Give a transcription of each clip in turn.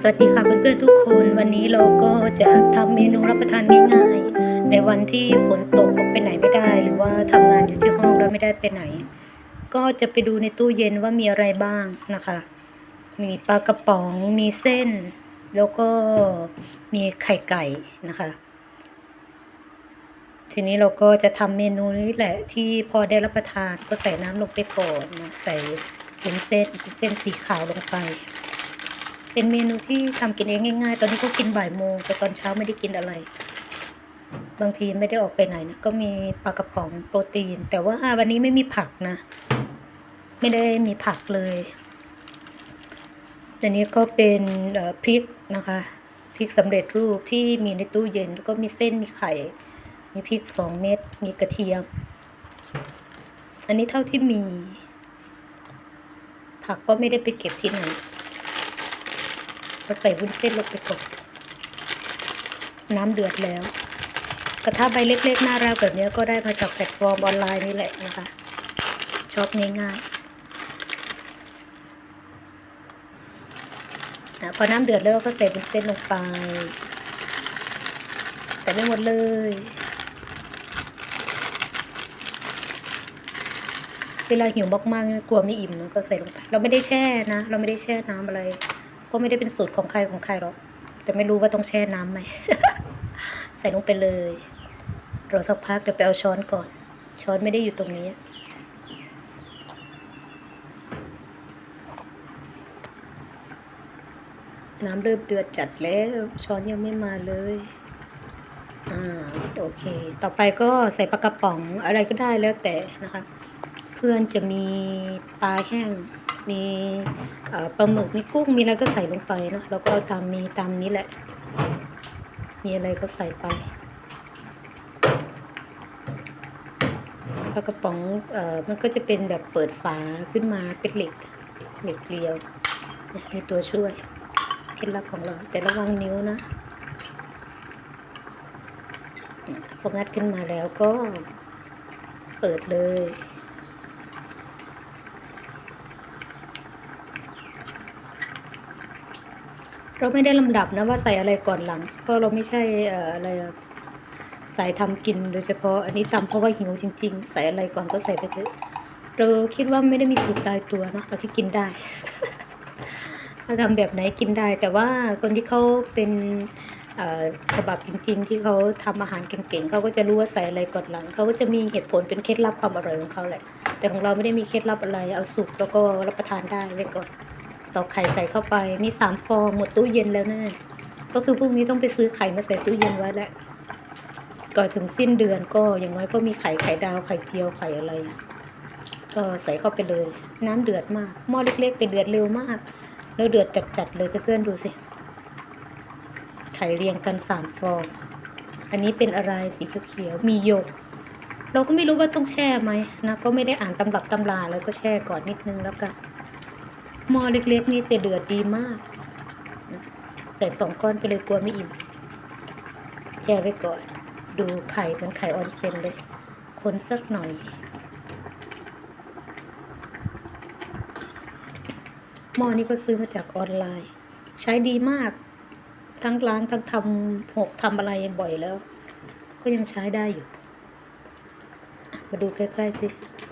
สวัสดีค่ะเพื่อนๆทุกคนวันนี้เราก็จะทำเมนูรับประทานง่ายๆ ในวันที่ฝนตกออกไปไหนไม่ได้ หรือว่าทำงานอยู่ที่ห้องแล้วไม่ได้ไปไหน ก็จะไปดูในตู้เย็นว่ามีอะไรบ้างนะคะ มีปลากระป๋องมีเส้น แล้วก็มีไข่ไก่นะคะ ทีนี้เราก็จะทำเมนูนี้แหละที่พอได้รับประทานก็ใส่น้ำลงไปก่อนใส่วุ้นเส้นเส้นสีขาวลงไป เป็นเมนูที่ทำกินเองง่ายๆ ตอนนี้ก็กินบ่ายโมง แต่ตอนเช้าไม่ได้กินอะไร บางทีไม่ได้ออกไปไหนนะ ก็มีปลากระป๋องโปรตีน แต่ว่าวันนี้ไม่มีผักนะ ไม่ได้มีผักเลยอันนี้ก็เป็นพริกนะคะพริกสำเร็จรูปที่มีในตู้เย็น แล้วก็มีเส้นมีไข่ มีพริกสองเม็ดมีกระเทียม อันนี้เท่าที่มี ผักก็ไม่ได้ไปเก็บที่ไหน ก็ใส่วุ้นเส้นลงไปก่อนน้ำเดือดแล้ว กระทะใบเล็กๆ น่ารักแบบนี้ก็ได้มาจากแพลตฟอร์มออนไลน์นี่แหละนะคะชอบง่ายๆอะพอน้ำเดือดแล้วเราก็ใส่วุ้นเส้นลงไปแต่ไม่หมดเลยเวลาหิวมากๆกลัวไม่อิ่มมันก็ใส่ลงไป เราไม่ได้แช่นะ เราไม่ได้แช่น้ำอะไร ก็ไม่ได้เป็นสูตรของใครของใครหรอก แต่ไม่รู้ว่าต้องแช่น้ำไหม ใส่ลงไปเลยรอสักพักเดี๋ยวไปเอาช้อนก่อน ช้อนไม่ได้อยู่ตรงนี้ น้ำเริ่มเดือดจัดแล้ว ช้อนยังไม่มาเลยอ่าโอเค ต่อไปก็ใส่ปลากระป๋องอะไรก็ได้แล้วแต่นะคะ เพื่อนจะมีปลาแห้ง มีปลาหมึกมีกุ้งมีอะไรก็ใส่ลงไปเนาะแล้วก็เอาตามมีตามนี้แหละ มีอะไรก็ใส่ไปปลากระป๋องเอ่อมันก็จะเป็นแบบเปิดฝาขึ้นมาเป็นเหล็กเหล็กเกลียวเนี่ยมีตัวช่วยเคล็ดลับของเรา แต่ระวังนิ้วนะพองัดขึ้นมาแล้วก็เปิดเลย เราไม่ได้ลำดับนะว่าใส่อะไรก่อนหลัง เพราะเราไม่ใช่อะไรอะสายทำกินโดยเฉพาะอันนี้ตำเพราะว่าหิวจริง ๆ ใส่อะไรก่อนก็ใส่ไปเถอะเราคิดว่าไม่ได้มีสูตรตายตัวเนอะเอาที่กินได้ถ้าทำแบบไหนกินได้ แต่ว่าคนที่เขาเป็นฉบับจริง ๆ ที่เขาทำอาหารเก่งๆเขาก็จะรู้ว่าใส่อะไรก่อนหลังเขาก็จะมีเหตุผลเป็นเคล็ดลับความอร่อยของเขาแหละแต่ของเราไม่ได้มีเคล็ดลับอะไรเอาสุกแล้วก็รับประทานได้ไว้ก่อน ตอกไข่ใส่เข้าไป มีสามฟองหมดตู้เย็นแล้วนะก็คือพรุ่งนี้ต้องไปซื้อไข่มาใส่ตู้เย็นไว้แล้วก่อนถึงสิ้นเดือนก็อย่างน้อยก็มีไข่ไข่ดาวไข่เจียวไข่อะไร ก็ใส่เข้าไปเลย น้ำเดือดมากหม้อเล็กๆแต่เดือดเร็วมาก แล้วเดือดจัดๆเลยเพื่อนๆดูสิไข่เรียงกันสามฟอง อันนี้เป็นอะไรสีเขียวๆมีหยก เราก็ไม่รู้ว่าต้องแช่ไหมนะก็ไม่ได้อ่านตำรับตำราเลยก็แช่ก่อนนิดนึงแล้วกัน หม้อเล็กๆนี่แต่เดือดดีมาก ใส่สองก้อนไปเลยกลัวไม่อิ่มแช่ไว้ก่อน ดูไข่เป็นไข่ออนเซนเลย คนสักหน่อยหม้อนี้ก็ซื้อมาจากออนไลน์ ใช้ดีมาก ทั้งล้างทั้งทำหกทำอะไรบ่อยแล้ว ก็ยังใช้ได้อยู่ มาดูใกล้ๆสิ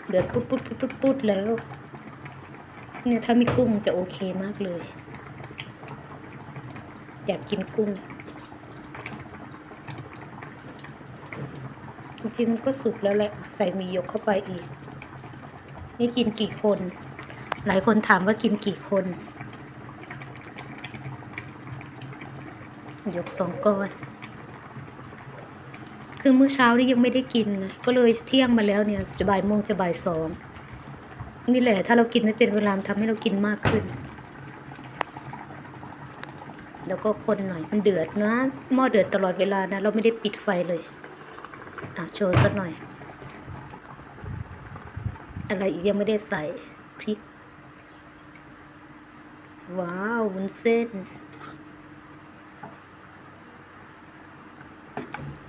เดือดปุ๊ดปุ๊ดปุ๊ดปุ๊ดปุ๊ดแล้ว เนี่ยถ้ามีกุ้งจะโอเคมากเลย อยากกินกุ้ง จริงๆมันก็สุกแล้วแหละ ใส่มียกเข้าไปอีก นี่กินกี่คน หลายคนถามว่ากินกี่คนยกสองก้อน คือเมื้อเช้านี่ยังไม่ได้กินไงก็เลยเที่ยงมาแล้วเนี่ย จะบ่ายโมงจะบ่ายสอง นี่แหละ ถ้าเรากินไม่เป็นเวลามันทำให้เรากินมากขึ้น แล้วก็คนหน่อยมันเดือดนะหม้อเดือดตลอดเวลานะ เราไม่ได้ปิดไฟเลยอะโชว์สักหน่อย อะไรอีกยังไม่ได้ใส่พริก ว้าววุ้นเส้น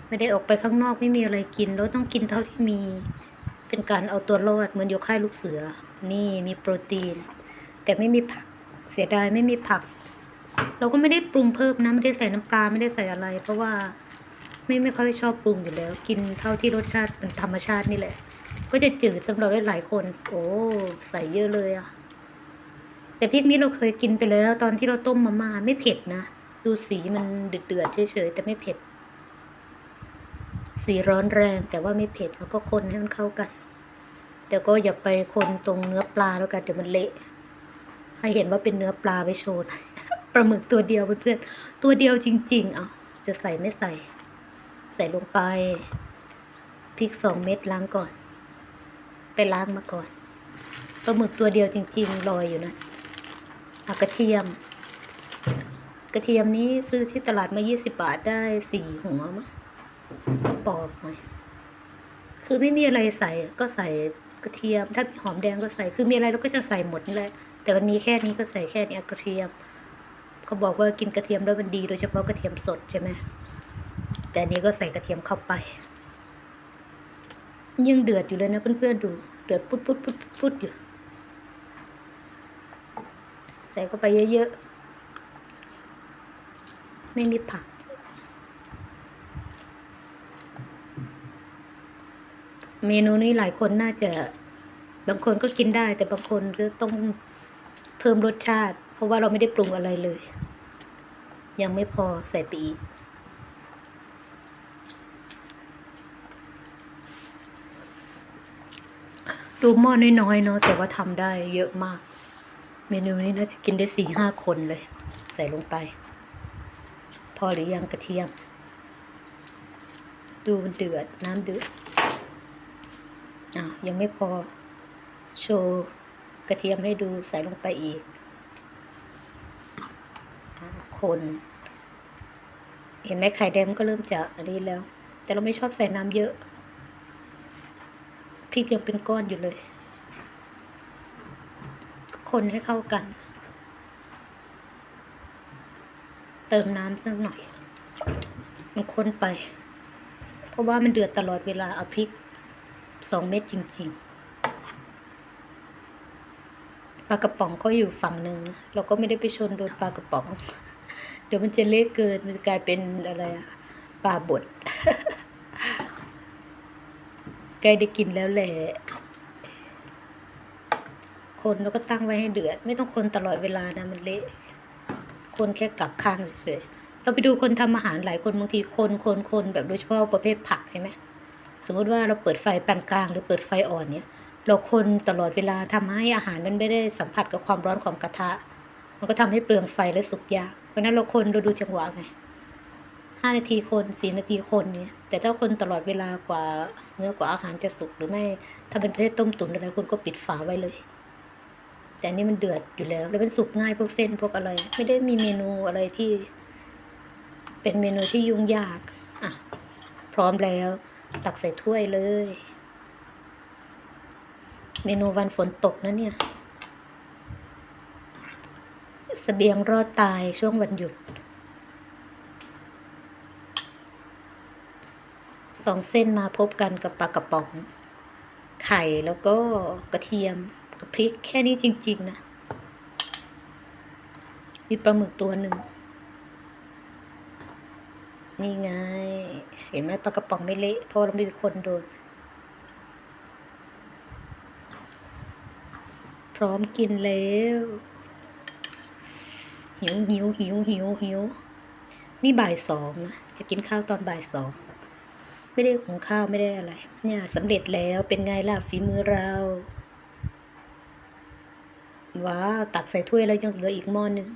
ไม่ได้ออกไปข้างนอกไม่มีอะไรกินแล้วต้องกินเท่าที่มี เป็นการเอาตัวรอดเหมือนยกค่ายลูกเสือ นี่มีโปรตีน แต่ไม่มีผักเสียดายไม่มีผัก เราก็ไม่ได้ปรุงเพิ่มนะไม่ได้ใส่น้ำปลาไม่ได้ใส่อะไร เพราะว่าไม่ไม่ค่อยชอบปรุงอยู่แล้ว กินเท่าที่รสชาติเป็นธรรมชาตินี่แหละ ก็จะจืดสำหรับหลายคน โอ้ใส่เยอะเลยอะแต่พริกนี้เราเคยกินไปแล้ว ตอนที่เราต้มมาม่าไม่เผ็ดนะ ดูสีมันเดือดๆเฉยๆแต่ไม่เผ็ดสีร้อนแรงแต่ว่าไม่เผ็ดแล้วก็คนให้มันเข้ากัน แต่ก็อย่าไปคนตรงเนื้อปลาแล้วกันเดี๋ยวมันเละ ให้เห็นว่าเป็นเนื้อปลาไปโชว์ปลาหมึกตัวเดียวเพื่อนๆตัวเดียวจริง ๆ เอาจะใส่ไม่ใส่ ใส่ลงไปพริกสองเม็ดล้างก่อน ไปล้างมาก่อนปลาหมึกตัวเดียวจริง ๆ ลอยอยู่นะเอากระเทียม กระเทียมนี้ซื้อที่ตลาดมา 20 บาทได้สี่หัวมั้งก็ปอกหน่อยคือไม่มีอะไรใส่ก็ใส่ กระเทียม ถ้ามีหอมแดงก็ใส่คือมีอะไรเราก็จะใส่หมดนี่แหละแต่วันนี้แค่นี้ก็ใส่แค่นี้กระเทียมเขาบอกว่ากินกระเทียมแล้วมันดีโดยเฉพาะกระเทียมสดใช่ไหมแต่อันนี้ก็ใส่กระเทียมเข้าไป ยังเดือดอยู่เลยนะเพื่อนๆดูเดือดพุดพุดพุดพุดอยู่ใส่เข้าไปเยอะๆ ไม่มีผัก เมนูนี้หลายคนน่าจะ บางคนก็กินได้ แต่บางคนก็ต้องเพิ่มรสชาติ เพราะว่าเราไม่ได้ปรุงอะไรเลย ยังไม่พอใส่ไปอีกดูหม้อน้อยๆเนาะแต่ว่าทำได้เยอะมาก เมนูนี้น่าจะกินได้สี่ห้าคนเลย ใส่ลงไป พอหรือยังกระเทียม ดูมันเดือดน้ำเดือด อะยังไม่พอ โชว์กระเทียมให้ดูใส่ลงไปอีกคน เห็นไหมไข่แดงก็เริ่มจะอันนี้แล้ว แต่เราไม่ชอบใส่น้ำเยอะพริกยังเป็นก้อนอยู่เลย คนให้เข้ากัน เติมน้ำสักหน่อย มันคนไป เพราะว่ามันเดือดตลอดเวลาเอาพริก สองเม็ดจริงๆ ปลากระป๋องก็อยู่ฝั่งหนึ่งนะเราก็ไม่ได้ไปชนโดนปลากระป๋อง เดี๋ยวมันจะเละเกิน มันจะกลายเป็นอะไรอะปลาบดใกล้ได้กินแล้วแหละ คนแล้วก็ตั้งไว้ให้เดือด ไม่ต้องคนตลอดเวลานะ มันเละ คนแค่กลับข้างเฉยๆเราไปดูคนทำอาหารหลายคนบางทีคนคนคนแบบโดยเฉพาะประเภทผักใช่ไหม สมมติว่าเราเปิดไฟปานกลางหรือเปิดไฟอ่อนเนี่ยเราคนตลอดเวลาทำให้อาหารมันไม่ได้สัมผัสกับความร้อนของกระทะ มันก็ทำให้เปลืองไฟและสุกยากเพราะฉะนั้นเราคนเราดูจังหวะไงห้านาทีคนสี่นาทีคนเนี่ยแต่ถ้าคนตลอดเวลากว่าเนื้อกว่าอาหารจะสุกหรือไม่ถ้าเป็นประเภทต้มตุ๋นอะไรคุณก็ปิดฝาไว้เลย แต่อันนี้มันเดือดอยู่แล้ว แล้วมันสุกง่ายพวกเส้นพวกอะไร ไม่ได้มีเมนูอะไรที่ เป็นเมนูที่ยุ่งยากอะพร้อมแล้ว ตักใส่ถ้วยเลย เมนูวันฝนตกนะเนี่ยสเสบียงรอดตายช่วงวันหยุด สองเส้นมาพบกันกับปลากระป๋อง ไข่แล้วก็กระเทียมกับพริกแค่นี้จริง ๆ นะ มีปลาหมึกตัวหนึ่ง นี่ไง เห็นไหมปลากระป๋องไม่เละเพราะเราไม่มีคนโดนพร้อมกินแล้ว หิวหิวหิวหิวหิวนี่บ่ายสองนะจะกินข้าวตอนบ่ายสองไม่ได้หุงข้าวไม่ได้อะไร เนี่ยสำเร็จแล้วเป็นไงล่ะฝีมือเราว้าตักใส่ถ้วยแล้วยังเหลืออีกหม้อหนึ่ง